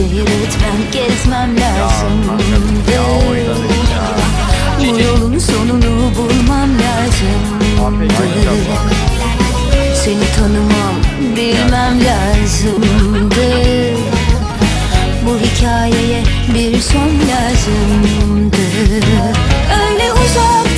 Seyretmem gezmem lazımdı Bu yolun sonunu bulmam lazımdı Seni tanımam bilmem lazımdı. Bu hikayeye bir son lazımdı. Öyle uzak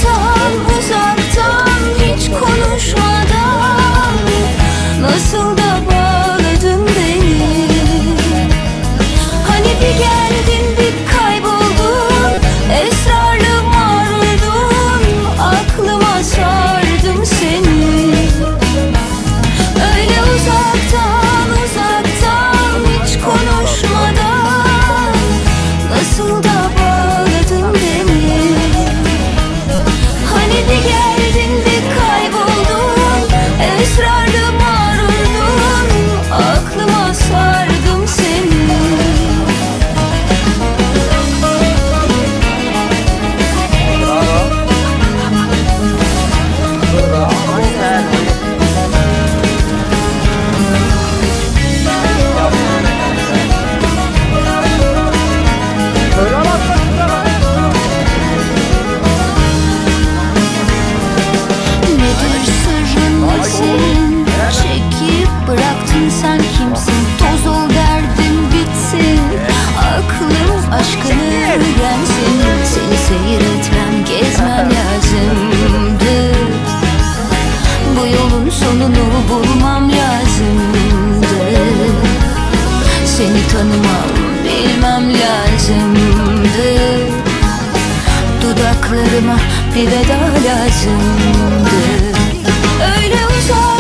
Seni seyretmem gezmem lazımdı. Bu yolun sonunu bulmam lazımdı. Seni tanımam bilmem lazımdı. Dudaklarıma bir veda lazımdı. Öyle uzak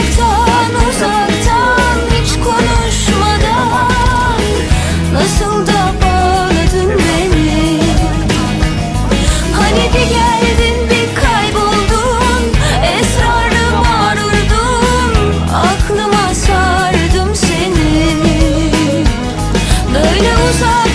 so